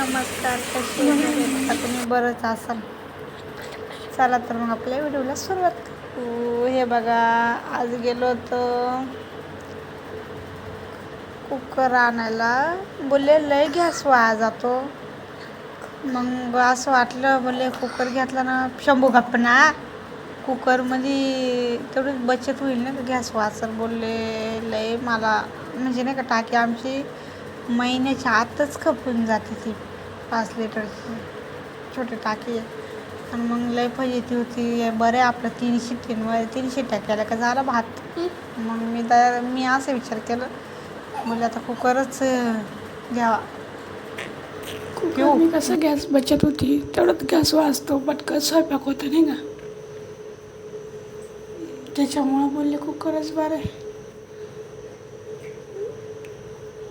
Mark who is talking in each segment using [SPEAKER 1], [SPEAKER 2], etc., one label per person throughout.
[SPEAKER 1] नमस्कार कशी आता तुम्ही बरंच असाल. चला तर मग आपल्या व्हिडिओला सुरुवात करू. हो, हे बघा आज गेलो होतो कुकर आणायला. बोलले लय गॅस वाया जातो. मग असं वाटलं बोलले कुकर घेतला ना शंभू गप्पना. कुकरमध्ये तेवढीच बचत होईल ना गॅस वाचर बोलले लय मला म्हणजे नाही का टाकी आमची महिन्याच्या आतच खपून जाते ती. पाच लिटरची छोटी टाकी आहे. आणि मग लय फजिती होती. बरं आहे आपलं तीन शिट्टींवर तीन शिट्ट्या केल्या का झालं भात. मग मी तर मी असं विचार केलं. म्हणजे आता कुकरच घ्यावा.
[SPEAKER 2] कुकरने कसं गॅस बचत होती? तेवढंच गॅस वाचतो पटकन स्वयंपाक होतं नाही का? त्याच्यामुळं बोलले कुकरच बरं आहे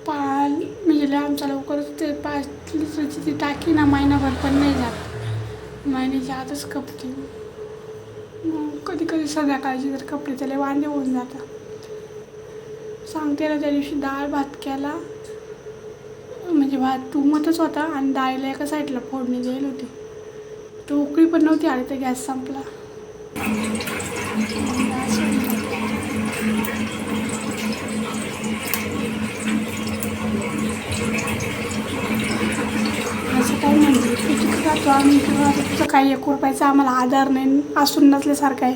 [SPEAKER 2] पा म्हणजे लय आमचा लवकरच ते पाच लिटरची ती टाकी ना महिनाभर पण नाही जात. महिन्याच्या आतच कपते मग कधी कधी संध्याकाळची जर कपडे त्याला वांदे होऊन जातात. सांगते ना त्या दिवशी डाळ भात केला. म्हणजे भात तुमतच होता आणि डाळीला एका साईडला फोडणी द्यायला होती. तो उकळी पण नव्हती आली तर गॅस संपला असं काही म्हणजे तू जातो आम्ही किंवा तुझं काही एक रुपयाचा आम्हाला आधार नाही असून नसल्यासारखं आहे.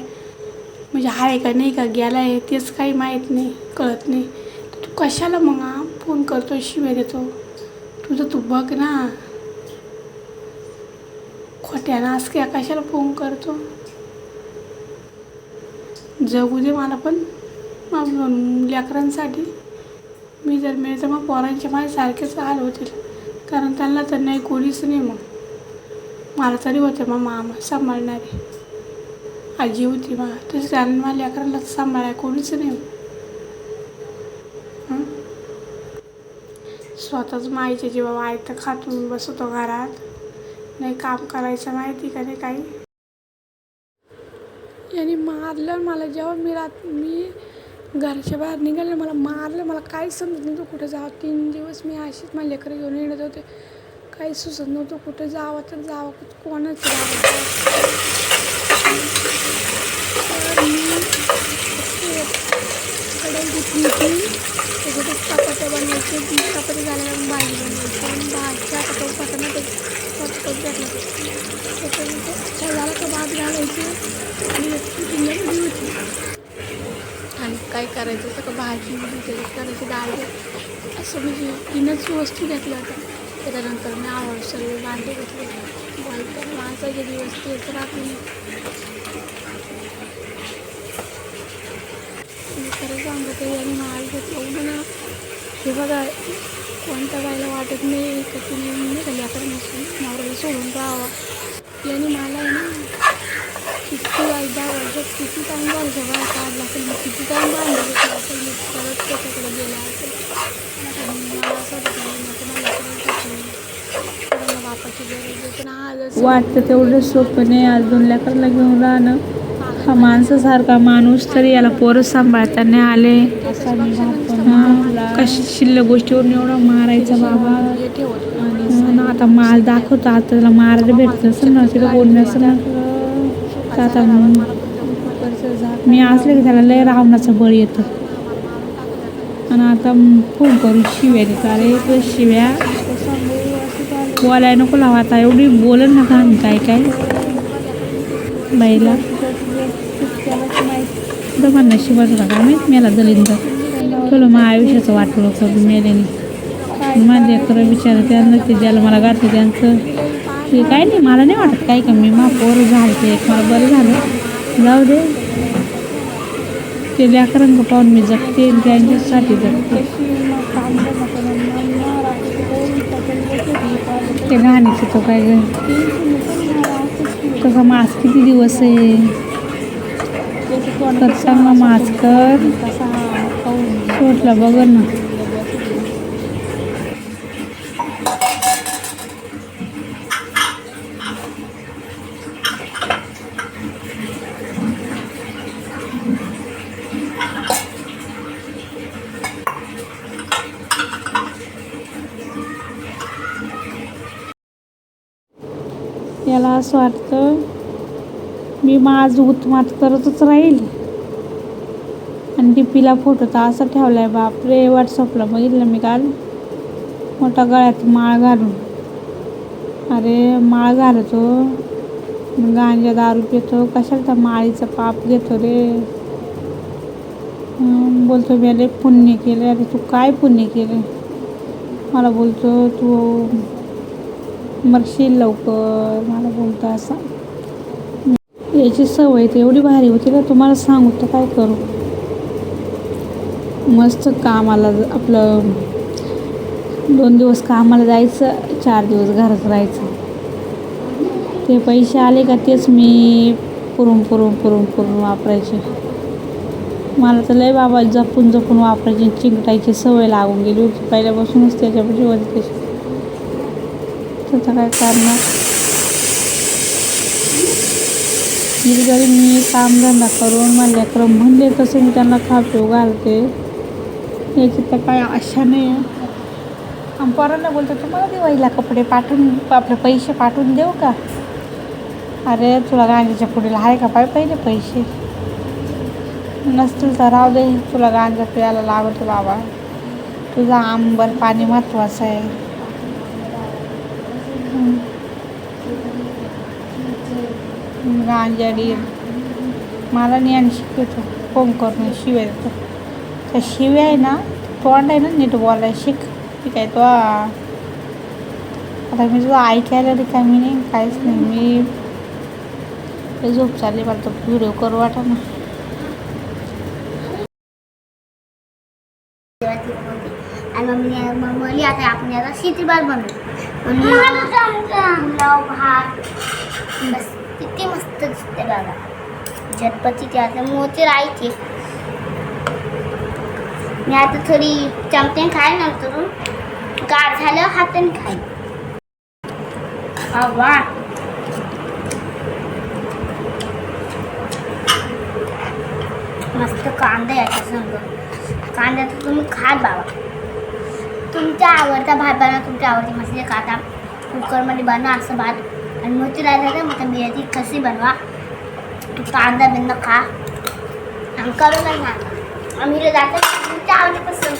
[SPEAKER 2] म्हणजे आहे का नाही का गेला आहे तेच काही माहीत नाही कळत नाही. तर तू कशाला मग फोन करतो शिवाय देतो? तुझं तू बघ ना. खोट्या असं काय कशाला फोन करतो? जगू दे मला पण मग लेकरांसाठी. मी जर मिळतं तर मग पोरांच्या माझ्यासारखेच हाल होतील कारण त्यांना तर नाही कोणीच नाही मग. मला तरी होते मग मामा सांभाळणारे. आजी होती मा तशी त्यांना मला लेकरांना सांभाळाय कोणीच नाही हं? स्वतःच माईच्या जीवा आयतं खातून बसतो घरात. नाही काम करायचं माहिती का नाही काही? यांनी मारलं मला जेव्हा मी रात मी घराच्या बाहेर निघाले मला मारलं मला काहीच समजत नव्हतं कुठं जावं. तीन दिवस मी अशीच मला लेकरं घेऊन येत होते. काही सुचत नव्हतं. कुठं जावं तर जावं. कोणच जावं तर मी कढई घेतली होती. त्याच्यात चपात्या बनवायचे. चपात्या झाल्यावर भाजी बनवायची. आणि भाजच्या आता पाहताना ते पटकट घातलं त्याच्यानंतर अच्छा झाला तर भात घालायचे. आणि किल्ल्यामध्ये होती. आणि काय करायचं? तर भाजी करायची डाळ. असं म्हणजे तीनच वस्तू घेतल्या होत्या. त्याच्यानंतर मी आवड सगळे भांडे घेतले. बायका वाचायचे दिवस तेच राहते. मी खरं सांगते आणि माल घेतलं ना. हे बघा कोणत्या बायला वाटत नाही का तुम्ही नाही का नसून नवऱ्याला सोडून राहावं याने मला आहे ना किती वाईट वर्षात किती टाईम वर्षा बाहेर काढला असेल मी किती टाईम बांधला असेल मी परत त्याच्याकडे गेला असेल. मला असं वाटतं की नको मला लेकरांसाठी बापाची गरज आहे पण आज असं
[SPEAKER 3] वाटतं तेवढं सोपं नाही. आज दोन लेकरला घेऊन राहणं. हा माणसासारखा माणूस तरी याला पोरं सांभाळता नाही आले. कशी शिल्लक गोष्टीवरून एवढं मारायचं बाबा. ना, आता माल दाखवतो. आता त्याला मारायला भेटत नसेल ना तिला कोण नसेल ना. आता मी असले की त्याला लय रावणाचं बळ येतं. आणि आता फोन करून शिव्या देत. अरे शिव्या. बोलाय नको लावा. आता एवढी बोलन ना का आम्ही काय काय. बाईला. दमान नशिबाच होता काय माहीत? मेला दलिंदर चलो मग आयुष्याचं वाटलं करून मेल्याने माझे खरं विचार त्यांना ते ज्याला मला घातलं त्यांचं. ते काय नाही मला नाही वाटत काय का मी मा पोरं झालं ते एक मला बरं झालं. जाऊ दे. ते लेकरांक पाहून मी जगते आणि त्यांच्यासाठी जगते. ते घाणीचं तो काय ग? तसा मास्क किती दिवस आहे? तर चांगला मास्क कर. सोडला बघ ना. मला असं वाटतं. मी माझ उत्मात करतच राहील. आणि डीपीला फोटो तर असा ठेवला आहे बापरे व्हॉट्सअपला बघितलं मी काल. मोठा गळ्यात माळ घालून. अरे माळ घालतो. गांजा दारू पितो. कशाला त्या माळीचं पाप घेतो रे? बोलतो मी अरे पुण्य केले अरे तू काय पुण्य केलं मला बोलतो तू मरशील लवकर मला बोलतो असा. याची सवय तर एवढी भारी होती ना तुम्हाला सांगू तर काय करू? मस्त कामाला आपलं दोन दिवस कामाला जायचं चार दिवस घरात राहायचं. ते पैसे आले का तेच मी पुरून पुरून पुरून पुरून वापरायचे. मला तर लय बाबा जपून जपून वापरायची चिंकटायची सवय लागून गेली होती. पहिल्यापासूनच त्याच्यापाशी होती त्याची त्याचं काय करणार मी जरी मी कामधंदा करून मला लेकरं म्हणले तसे मी त्यांना खा पिऊ घालते. याची तर काय आशा नाही आहे. आणि पोरांना बोलतो तुम्हाला दिवाळीला कपडे पाठवून आपले पैसे पाठवून देऊ का? अरे तुला गांजाच्या पुढेला आहे का? पाय पहिले पैसे. नसतील तर राहू दे तुला गांजा प्यायला लागतो बाबा. तुझा आंबर पाणी महत्त्वाचं आहे. हम्म. गांजा डी मला ज्ञान शिकवतो. फोन करून शिव्या देतो. त्या शिव्या आहे ना तोंड आहे ना नीट बोलायला शिक. ठीक आहे तो. आता मी तुझं ऐकायला काय मी नाही काहीच नाही. मी झोप चालली मला तो व्हिडिओ करू वाटा ना
[SPEAKER 4] आणि मम्मी मम्मी आता आपण याला शेती भात बनवू. लाव भात बस किती मस्त दिसते बघा. झटपटी ते आता मोती राहायचे. मी आता थोडी चमच्याने खाय नंतर गार झालं हाताने खाय वा मस्त कांदा याच्या संग. कांदा तर तुम्ही खात बाबा. तुमच्या आवडता भात बनवा तुमच्या आवडती मसाले खाता कुकरमध्ये बनवा असं भात. आणि मोती राहिलं तर मग बिर्याणी कशी बनवा? तू कांदा बिंदा खा. आणि करू नाही ना आम्ही जातो तुमच्या आवडीपासून.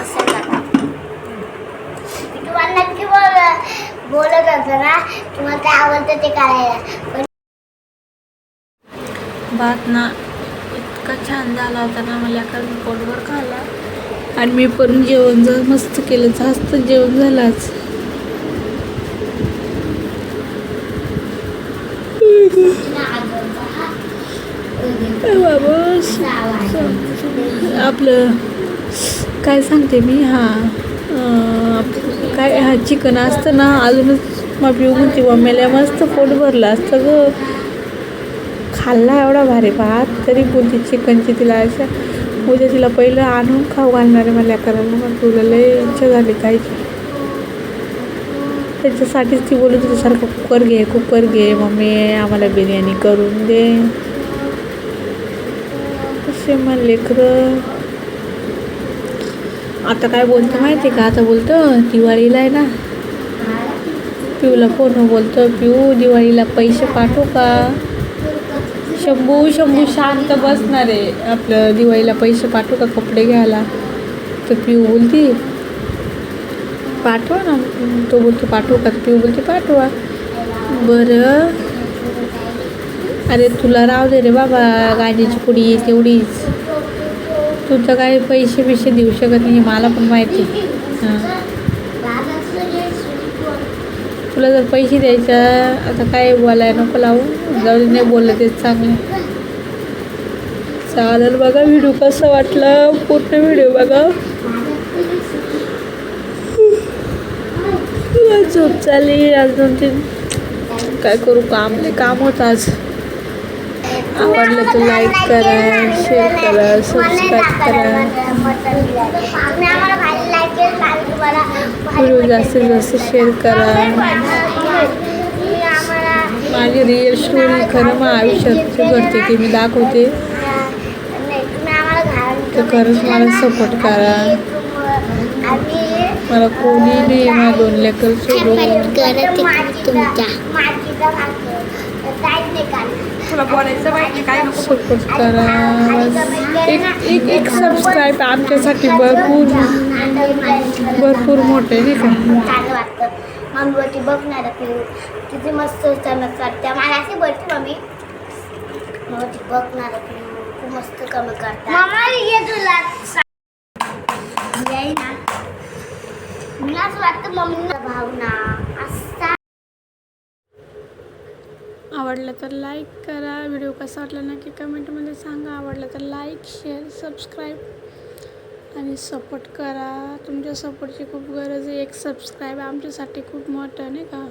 [SPEAKER 4] असं जाता तुम्हाला नक्की बोल बोलत होतो ना तुम्हाला काय आवडतं ते करायला.
[SPEAKER 3] भात ना इतका छान झाला होता ना मला कारण पोटभर खाल्ला आणि मी पण जेवण जर मस्त केलं. जास्त जेवण झालाच बाबा आपलं काय सांगते मी? हां काय हा चिकन असतं ना अजूनच माफी पिऊ ती मम्मीला मस्त पोट भरलं असतं ग. खाल्ला एवढा भारी भात तरी बोलते चिकनची तिला अशा उद्या तिला पहिलं आणून खाऊ घालणार आहे मला करायला मग तुला लय इच्छा झाली खायची त्याच्यासाठीच ती बोलत होती सारखं कुकर घे कुकर घे मम्मी आम्हाला बिर्याणी करून दे. असे मग लेकरं आता काय बोलतं माहिती आहे का? आता बोलतं दिवाळीला आहे ना. पिऊला फोन बोलतो पिऊ दिवाळीला पैसे पाठवू का? शंभू शंभू शांत बसणार. आहे आपलं दिवाळीला पैसे पाठवू का कपडे घ्यायला? तर पिऊ बोलती. पाठवा ना. तो बोलतो पाठवू का? पिऊ बोलते पाठवा. बरं. अरे तुला राव दे रे बाबा. गाडीची पुडी तेवढीच. तू तर काही पैसे बिसे देऊ शकत नाही मला पण माहिती. हां. तुला जर पैसे द्यायचं आता काय बोलाय नको लावू? जाऊ नाही बोललं तेच चांगलं. चालेल बघा व्हिडिओ कसं वाटलं? पूर्ण व्हिडिओ बघा. झोप चालली? आज दोन तीन. काय करू काम नाही काम होतं आज. आवडलं तर लाईक करा शेअर करा सबस्क्राईब करा. व्हिडिओ जास्तीत जास्त शेअर करा. माझी रिअल स्टोरी खरं मग आयुष्यात घडते ते. मी दाखवते. तर खरंच मला सपोर्ट करा. मला कोणी नाही मला दोन लेकर सोडून. सपोर्ट करा एक एक एक सबस्क्राईब आमच्यासाठी भरपूर भरपूर मोठे नाही का?
[SPEAKER 4] मम्मीवरती बघणार की किती मस्त चमक करते. मला असे बोलते मम्मी. मम्मीवरती बघणार की खूप मस्त कमी करते. मामा ये तुला. येई ना. मला असं वाटतं मम्मीला भावना. असा.
[SPEAKER 2] आवडलं तर लाईक करा. व्हिडिओ कसा वाटला नक्की कमेंटमध्ये सांगा. आवडलं तर लाईक शेअर सबस्क्राईब आणि सपोर्ट करा. तुमच्या सपोर्टची खूप गरज आहे. एक सबस्क्राईब आमच्यासाठी खूप मोठं नाही का?